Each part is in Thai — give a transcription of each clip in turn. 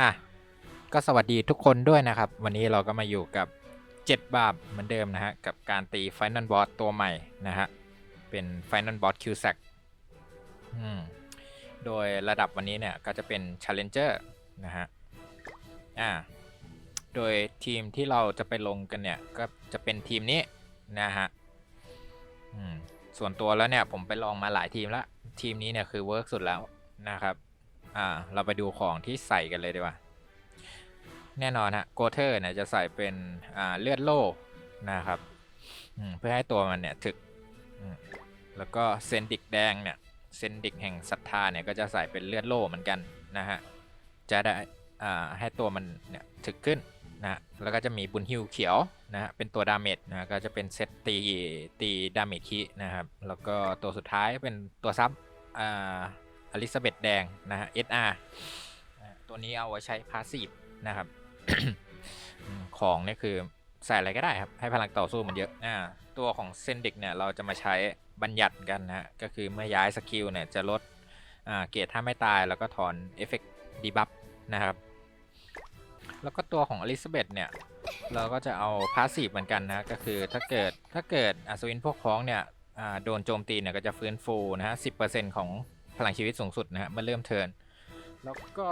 อะก็สวัสดีทุกคนด้วยนะครับ วันนี้เราก็มาอยู่กับ 7 บาบเหมือนเดิมนะฮะ กับการตี Final Boss ตัวใหม่นะฮะ เป็น Final Boss Q s a c อืมโดยระดับวันนี้เนี่ย ก็จะเป็น Challenger นะฮะ อ่า โดยทีมที่เราจะไปลงกันเนี่ย ก็จะเป็นทีมนี้นะฮะอืมส่วนตัวแล้วเนี่ยผมไปลองมาหลายทีมแล้วทีมนี้เนี่ยคือเวิร์กสุดแล้วนะครับ อ่า เราไปดูของที่ใส่กันเลยดีกว่า แน่นอนฮะโกเทอร์เนี่ยจะใส่เป็นอ่าเลือดโล่นะครับเพื่อให้ตัวมันเนี่ยถึก แล้วก็เซนดิกแดงเนี่ยเซนดิกแห่งศรัทธาเนี่ยก็จะใส่เป็นเลือดโล่เหมือนกันนะฮะ จะได้อ่าให้ตัวมันเนี่ยถึกขึ้นนะฮะแล้วก็จะมีบุญฮิวเขียวนะฮะเป็นตัวดาเมจนะก็จะเป็นเซตตีตีดาเมจคีนะครับ แล้วก็ตัวสุดท้ายเป็นตัวซับอ่า อลิซาเบธแดงนะฮะ SR ตัวนี้เอาไว้ใช้พาสซีฟนะครับ ของเนี่ยคือใส่อะไรก็ได้ครับ ให้พลังต่อสู้มันเยอะอ่าตัวของเซนดิกเนี่ยเราจะมาใช้บัญญัติกันนะฮะ ก็คือเมื่อย้ายสกิลเนี่ยจะลดอ่าเกรดถ้าไม่ตายแล้วก็ถอนเอฟเฟกต์ดีบัฟนะครับ แล้วก็ตัวของอลิซาเบธเนี่ยเราก็จะเอาพาสซีฟเหมือนกันนะ ก็คือถ้าเกิดถ้าเกิดอัศวินพวกพ้องเนี่ยโดนโจมตีเนี่ยก็จะฟื้นฟูนะฮะสิของ พลังชีวิตสูงสุดนะฮะเมื่อเริ่มเทิร์นแล้วก็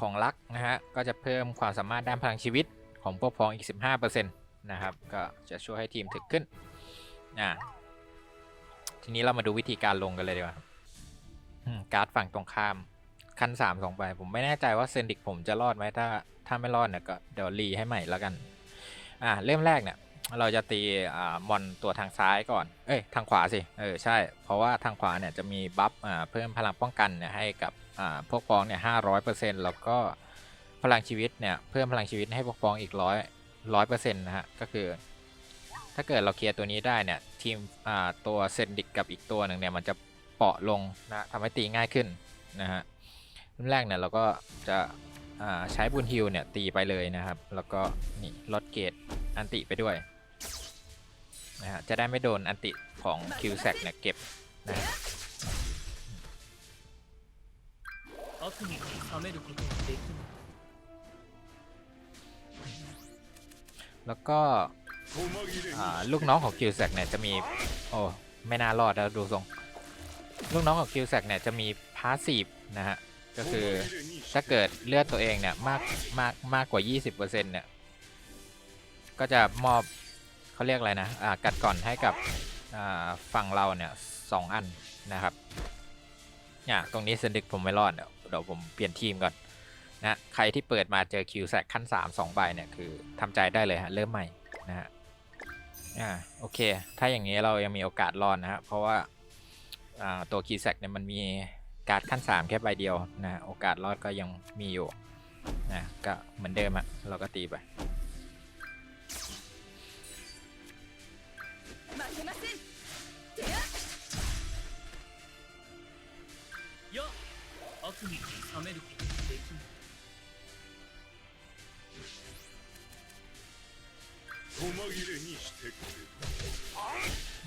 ของลักนะฮะก็จะเพิ่มความสามารถด้านพลังชีวิตของพวกพ้องอีก 15%นะครับก็จะช่วยให้ทีมถึกขึ้นอ่าทีนี้เรามาดูวิธีการลงกันเลยดีกว่าการ์ดฝั่งตรงข้ามขั้น3 2ใบผมไม่แน่ใจว่าเซนดิกผมจะรอดไหมถ้าถ้าไม่รอดเนี่ยก็เดี๋ยวรีให้ใหม่แล้วกัน อ่าเริ่มแรกเนี่ย เราจะตีอ่ามอนตัวทางซ้ายก่อน เอ้ยทางขวาสิเออใช่ เพราะว่าทางขวาเนี่ยจะมีบัฟอ่าเพิ่มพลังป้องกันเนี่ยให้กับอ่าพวกพ้องเนี่ยห้าร้อยเปอร์เซ็นต์แล้วก็พลังชีวิตเนี่ยเพิ่มพลังชีวิตให้พวกพ้องอีกร้อยร้อยเปอร์เซ็นต์นะฮะก็คือ ถ้าเกิดเราเคลียร์ตัวนี้ได้เนี่ยทีมอ่าตัวเซนดิกกับอีกตัวหนึ่งเนี่ยมันจะเปาะลงนะทำให้ตีง่ายขึ้นนะฮะเริ่มแรกเนี่ยเราก็จะใช้บุญฮิลเนี่ยตีไปเลยนะครับ แล้วก็นี่ลดเกรดอันติไปด้วย นะฮะจะได้ไม่โดนอันติของคิวแซกเนี่ยเก็บนะแล้วก็ลูกน้องของคิวแซกเนี่ยจะมี โอ้ไม่น่ารอดแล้วดูทรง ลูกน้องของคิวแซกเนี่ยจะมีพาสีฟนะฮะก็คือถ้าเกิดเลือดตัวเองเนี่ยมากมากมากกว่า 20%เนี่ยก็จะมอบ เขาเรียกอะไรนะอ่ากัดก่อนให้กับอ่าฝั่งเราเนี่ยสองอันนะครับเนี่ยตรงนี้เซนดิกผมไม่รอดเดี๋ยวผมเปลี่ยนทีมก่อนนะใครที่เปิดมาเจอ Q s a c ขั้น 3 2 ใบเนี่ยคือทำใจได้เลยฮะเริ่มใหม่นะฮะอ่าโอเค ถ้าอย่างนี้เรายังมีโอกาสรอดนะฮะเพราะว่าอ่าตัว Q s a c เนี่ยมันมีการ์ดขั้น 3 แค่ใบเดียวนะโอกาสรอดก็ยังมีอยู่นะก็เหมือนเดิมอะเราก็ตีไป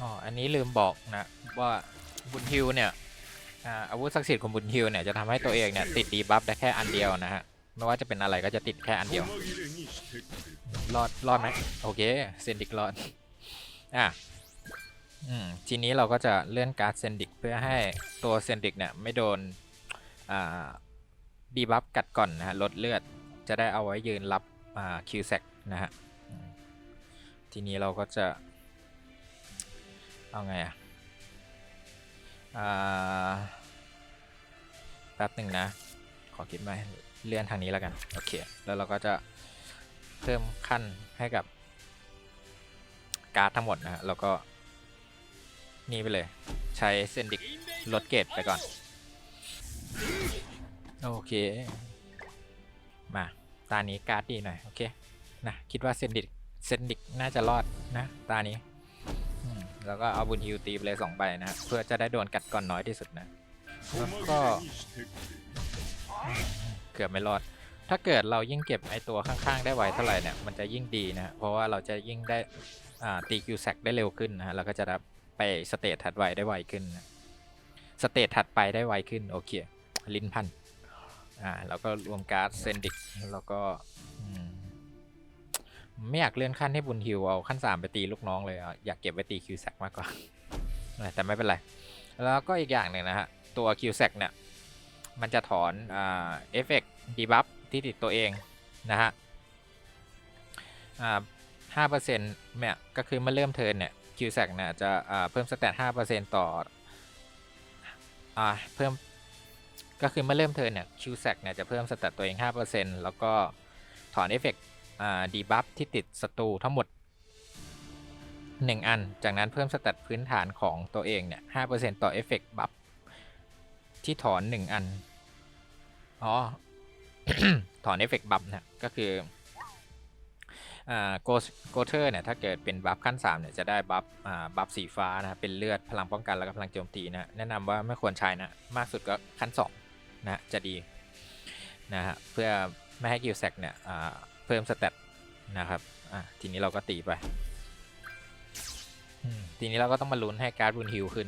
อ๋อ อันนี้ลืมบอกนะว่าบุญฮิวเนี่ยอาวุธศักดิ์สิทธิ์ของบุญฮิวเนี่ยจะทำให้ตัวเองเนี่ยติดดีบัฟได้แค่อันเดียวนะฮะ ไม่ว่าจะเป็นอะไรก็จะติดแค่อันเดียว รอดรอดไหมโอเคเซนดิกรอด อะอืมทีนี้เราก็จะเลื่อนการ์ดเซนดิกเพื่อให้ตัวเซนดิกเนี่ยไม่โดนอ่าดีบัฟกัดก่อนนะฮะลดเลือดจะได้เอาไว้ยืนรับอ่าคิวแซกนะฮะ ทีนี้เราก็จะเอาไงอะแป๊บหนึ่งนะ ขอคิดไหมเลื่อนทางนี้แล้วกัน โอเค แล้วเราก็จะเพิ่มขั้นให้กับการ์ดทั้งหมดนะฮะแล้วก็ นี่ไปเลย ใช้เซนดิกลดเกรดไปก่อน โอเค มา ตานี้การ์ดดีหน่อย โอเค นะ คิดว่าเซนดิก เซนดิกน่าจะรอดนะตานี้แล้วก็เอาบุญฮิวตีไปเลยสองใบนะเพื่อจะได้โดนกัดก่อนน้อยที่สุดนะแล้วก็เกือบไม่รอด ถ้าเกิดเรายิ่งเก็บไอตัวข้างๆ ได้ไวเท่าไหร่เนี่ยมันจะยิ่งดีนะเพราะว่าเราจะยิ่งได้ตีคิวแซกได้เร็วขึ้นนะแล้วก็จะไปสเตจถัดไวได้ไวขึ้นนะสเตจถัดไปได้ไวขึ้นโอเคลินพันอ่าเราก็รวมการ์ดเซนดิกแล้วก็อืม ไม่อยากเลื่อนขั้นให้บุญฮิวเอาขั้นสามไปตีลูกน้องเลยอยากเก็บไว้ตีคิวแซกมากกว่าแต่ไม่เป็นไร แล้วก็อีกอย่างหนึ่งนะฮะ ตัวคิวแซกเนี่ย มันจะถอนเอฟเฟกต์ดีบัฟที่ติดตัวเองนะฮะห้าเปอร์เซ็นต์เนี่ยก็คือเมื่อเริ่มเทิร์นเนี่ยคิวแซกเนี่ยจะเพิ่มสแตทห้าเปอร์เซ็นต์ต่ออเพิ่มก็คือเมื่อเริ่มเทิร์นเนี่ยคิวแซกเนี่ยจะเพิ่มสแตทตัวเอง5%แล้วก็ถอนเอฟเฟกต์ ดีบัฟที่ติดศัตรูทั้งหมด 1 อัน จากนั้นเพิ่มสแตทพื้นฐานของตัวเองเนี่ย5%ต่อเอฟเฟกต์บัฟที่ถอน 1 อัน อ๋อ ถอนเอฟเฟกต์บัฟนะก็คืออ่าโกเทอร์เนี่ยถ้าเกิดเป็นบัฟขั้น3เนี่ยจะได้บัฟอ่าบัฟสีฟ้านะเป็นเลือดพลังป้องกันแล้วก็พลังโจมตีนะแนะนำว่าไม่ควรใช้นะมากสุดก็ขั้น2นะจะดีนะฮะเพื่อไม่ให้กิลแซกเนี่ยอ่า เพิ่มสเตตนะครับอะทีนี้เราก็ตีไปทีนี้เราก็ต้องมาลุ้นให้การ์ดบุญฮิวขึ้น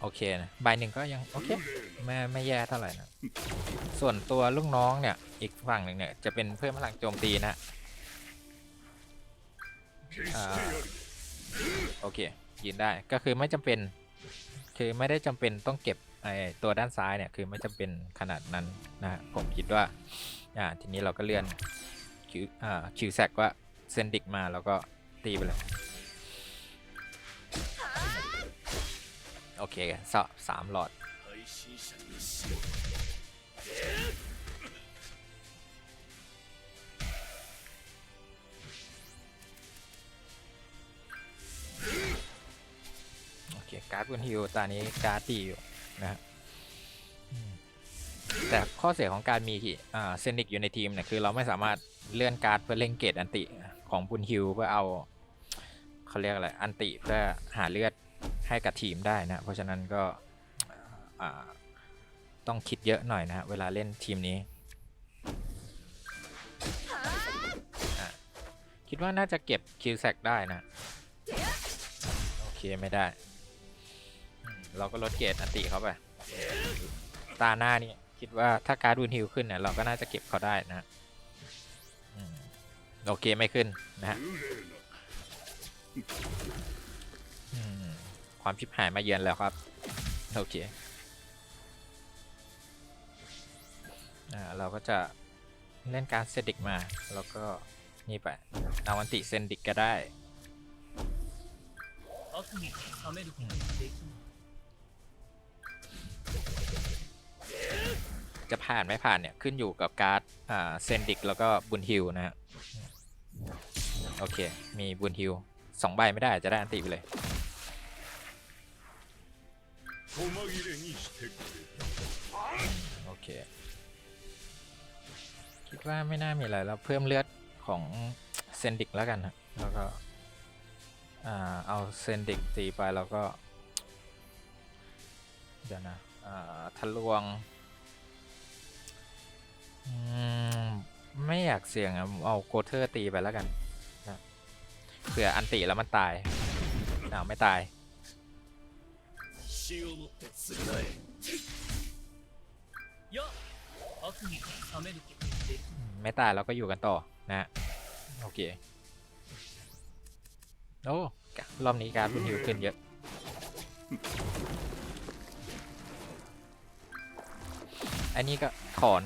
โอเคนะใบหนึ่งก็ยังโอเคไม่ไม่แย่เท่าไหร่นะ ส่วนตัวลูกน้องเนี่ย อีกฝั่งหนึ่งเนี่ย จะเป็นเพิ่มพลังโจมตีนะโอเค ยืนได้ก็คือไม่จำเป็น คือไม่ได้จำเป็นต้องเก็บไอ้ตัวด้านซ้ายเนี่ยคือไม่จำเป็นขนาดนั้นนะฮะผมคิดว่าอ่าทีนี้เราก็เลื่อนคิวอ่าคิวแซกว่าเซนดิกมาแล้วก็ตีไปเลยโอเคสามหลอด กการ์ดบนฮิวตอนนี้การ์ดตีอยู่นะฮะแต่ข้อเสียของการมีเซนิกอยู่ในทีมเนี่ยคือเราไม่สามารถเลื่อนการ์ดเพื่อเล่นเกตอันติของบุญฮิวเพื่อเอาเขาเรียกอะไรอันติเพื่อหาเลือดให้กับทีมได้นะ เพราะฉะนั้นก็ต้องคิดเยอะหน่อยนะ เวลาเล่นทีมนี้ คิดว่าน่าจะเก็บคิวแซกได้นะ โอเค ไม่ได้ เราก็ลดเกรดอันติเขาไป ตาหน้านี่คิดว่าถ้าการ์ดวินฮิลขึ้นเนี่ยเราก็น่าจะเก็บเขาได้นะโอเคไม่ขึ้นนะฮะความชิบหายมาเยือนแล้วครับ โอเคอะเราก็จะเล่นการเซดิกมา แล้วก็นี่ไปนาวันติเซนดิกก็ได้ จะผ่านไม่ผ่านเนี่ยขึ้นอยู่กับการ์ดเซนดิกแล้วก็บุญฮิวนะฮะโอเค มีบุญฮิวสองใบไม่ได้จะได้อันติไปเลยโอเค คิดว่าไม่น่ามีอะไรแล้วเพิ่มเลือดของเซนดิกแล้วกันฮะแล้วก็เอาเซนดิกตีไปแล้วก็ เดี๋ยวนะทะลวง ไม่อยากเสี่ยงอะเอาโกเทอร์ตีไปแล้วกันนะเผื่ออันติแล้วมันตายอ้าวไม่ตาย ไม่ตายเราก็อยู่กันต่อนะ โอเค โอ้รอบนี้การรุ่นหิวขึ้นเยอะอันนี้ก็ถอน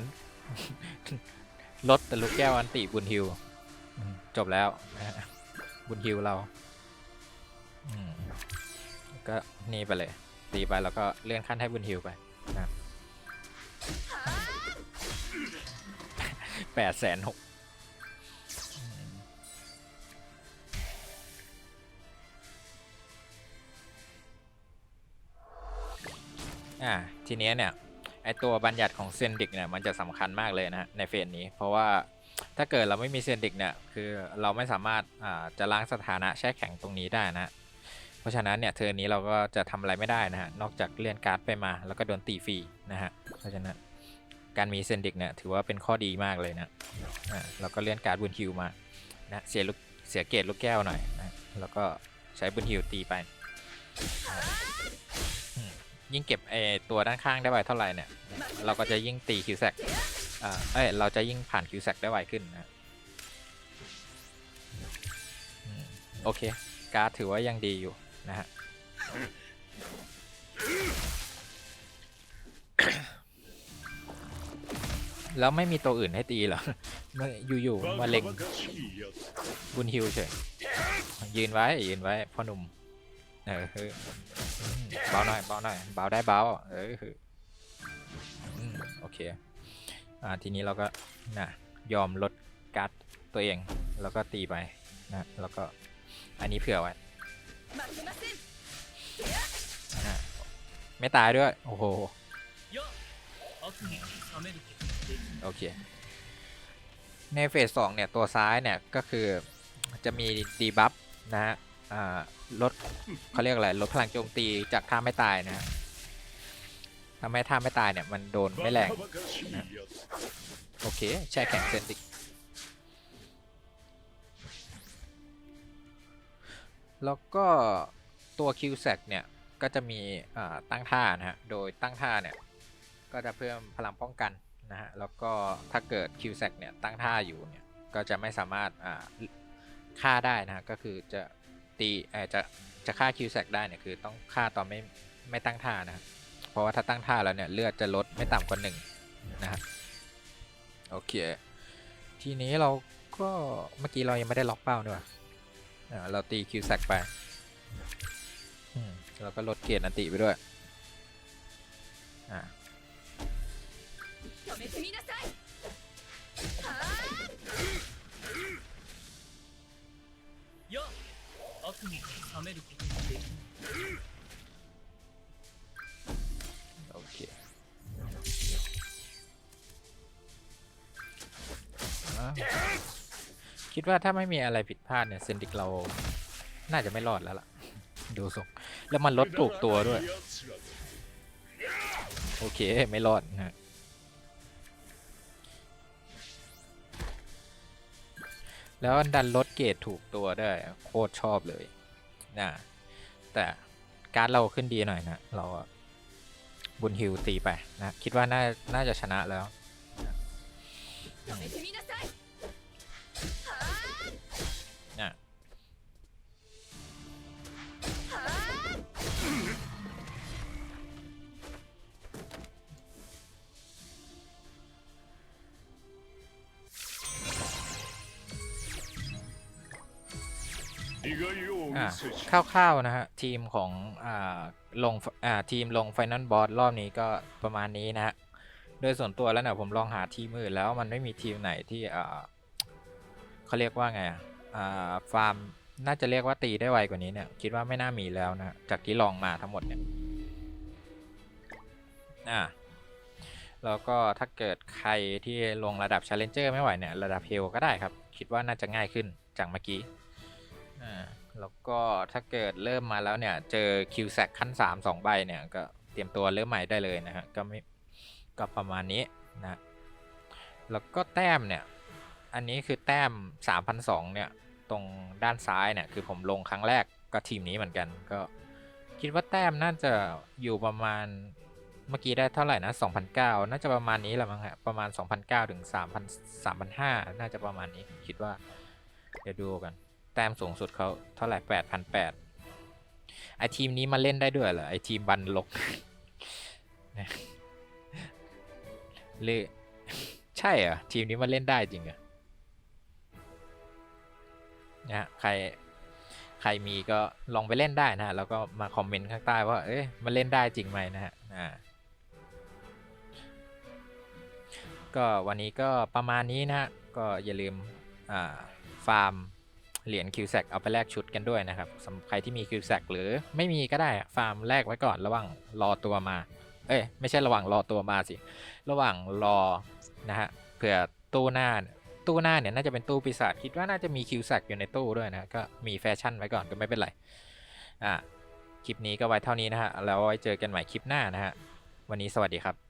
ลดแต่ลูกแก้วอันติบุญฮิว จบแล้วบุญฮิวเราก็นี่ไปเลย ตีไปแล้วก็เลื่อนขั้นให้บุญฮิวไปนะแปดแสนหกอ่าทีเนี้ยเนี่ย อตัวบัญญัติของเซนดิกเนี่ยมันจะสำคัญมากเลยนะในเฟสนี้ เพราะว่าถ้าเกิดเราไม่มีเซนดิกเนี่ยคือเราไม่สามารถอ่าจะล้างสถานะแช่แข็งตรงนี้ได้นะเพราะฉะนั้นเนี่ยเทอร์นี้เราก็จะทำอะไรไม่ได้นะฮะนอกจากเลื่อนการ์ดไปมาแล้วก็โดนตีฟรีนะฮะเพราะฉะนั้นการมีเซนดิกเนี่ยถือว่าเป็นข้อดีมากเลยนะอ่าเราก็เลื่อนการ์ดบุญฮิวมานะเสียลูกเสียเกตลูกแก้วหน่อยนะแล้วก็ใช้บุญฮิวตีไปยิ่งเก็บไอตัวด้านข้างได้ไวเท่าไหร่เนี่ย เราก็จะยิ่งตีคิวแซกเอ้ยเราจะยิ่งผ่านคิวแซกได้ไวขึ้นนะโอเค การ์ดถือว่ายังดีอยู่นะฮะแล้วไม่มีตัวอื่นให้ตีเหรออยู่ๆมาเล็งบุญฮิวเฉยยืนไว้ยืนไว้พ่อหนุ่มเออเบาหน่อยเบาหน่อยเบาได้เบาเออ เคอ่าทีนี้เราก็นะยอมลดการ์ดตัวเอง แล้วก็ตีไปนะแล้วก็อันนี้เผื่อไว้นะไม่ตายด้วย โอ้โหโอเค ในเฟสสองเนี่ยตัวซ้ายเนี่ยก็คือจะมีดีบัฟนะฮะลดเขาเรียกอะไรลดพลังโจมตีจากท่าไม่ตายนะฮะ ทำให้ท่าไม่ตายเนี่ยมันโดนไม่แรงโอเคแช่แข็งเซนติกแล้วก็ตัวคิวแซกเนี่ย ก็จะมีตั้งท่านะฮะ โดยตั้งท่าเนี่ย ก็จะเพิ่มพลังป้องกันนะฮะ แล้วก็ถ้าเกิดคิวแซกเนี่ยตั้งท่าอยู่เนี่ย ก็จะไม่สามารถฆ่าได้นะฮะ ก็คือจะตีจะจะฆ่าคิวแซกได้เนี่ยคือต้องฆ่าตอนไม่ไม่ตั้งท่านะค ราะว่าถ้าตั้งท่าแล้วเนี่ยเลือดจะลดไม่ต่ำกว่าหนึ่งนะฮะโอเค ทีนี้เราก็เมื่อกี้เรายังไม่ได้ล็อกเป้าด้วยเราตีคิวแซกไปเราก็ลดเกียรติอันติไปด้วยอ่า คิดว่าถ้าไม่มีอะไรผิดพลาดเนี่ยเซนติกเราน่าจะไม่รอดแล้วล่ะ ดูสรงแล้วมันลดถูกตัวด้วย โอเคไม่รอดนะแล้วดันลดเกรดถูกตัวด้วยโคตรชอบเลยนะแต่การเราขึ้นดีหน่อยนะ เราบุญฮิวตีไปนะ คิดว่าน่าน่าจะชนะแล้วนะ คร่าวๆนะฮะ ทีมของอลงอทีมลงไฟน a ลบอสรอบนี้ก็ประมาณนี้นะฮะ โดยส่วนตัวแล้วเนี่ยผมลองหาทีมอื่นแล้วมันไม่มีทีมไหนที่เขาเรียกว่าไงอ่าฟาร์มน่าจะเรียกว่าตีได้ไวกว่านี้เนี่ย คิดว่าไม่น่ามีแล้วนะ จากที่ลองมาทั้งหมดเนี่ยอ่าแล้วก็ถ้าเกิดใครที่ลงระดับ Challenger ไม่ไหวเนี่ย ระดับเฮลก็ได้ครับ คิดว่าน่าจะง่ายขึ้นจากเมื่อกี้ อ่าแล้วก็ถ้าเกิดเริ่มมาแล้วเนี่ย เจอ Q s a c ขั้น3 2ใบเนี่ย ก็เตรียมตัวเริ่มใหม่ได้เลยนะฮะก็ไม่ก็ประมาณนี้นะแล้วก็แต้มเนี่ย อันนี้คือแต้ม 3,002เนี่ย ตรงด้านซ้ายเนี่ย คือผมลงครั้งแรกก็ทีมนี้เหมือนกันก็คิดว่าแต้มน่าจะอยู่ประมาณเมื่อกี้ได้เท่าไหร่นะ2,009น่าจะประมาณนี้แหละมั้งฮะประมาณ2,009ถึง3,000 3,500น่าจะประมาณนี้คิดว่า เดี๋ยวดูกัน แต้มสูงสุดเขาเท่าไหร่8,800ไอทีมนี้มาเล่นได้ด้วยเหรอไอทีมบันลกนะหรือใช่เหรอทีมนี้มาเล่นได้จริงเหรอนะฮะใครใครมีก็ลองไปเล่นได้นะแล้วก็มาคอมเมนต์ข้างใต้ว่าเอ๊ะมันเล่นได้จริงไหมนะฮะอ่าก็วันนี้ก็ประมาณนี้นะฮะก็อย่าลืมอ่าฟาร์ม เหรียญคิวแซกเอาไปแลกชุดกันด้วยนะครับสำหรับใครที่มีคิวแซกหรือไม่มีก็ได้ฟาร์มแลกไว้ก่อนระหว่างรอตัวมา เอ้ยไม่ใช่ระหว่างรอตัวมาสิ ระหว่างรอนะฮะเผื่อตู้หน้าตู้หน้าเนี่ยน่าจะเป็นตู้ปีศาจคิดว่าน่าจะมีคิวแซกอยู่ในตู้ด้วยนะก็มีแฟชั่นไว้ก่อนก็ไม่เป็นไรอ่าคลิปนี้ก็ไว้เท่านี้นะฮะแล้วไว้เจอกันใหม่คลิปหน้านะฮะวันนี้สวัสดีครับ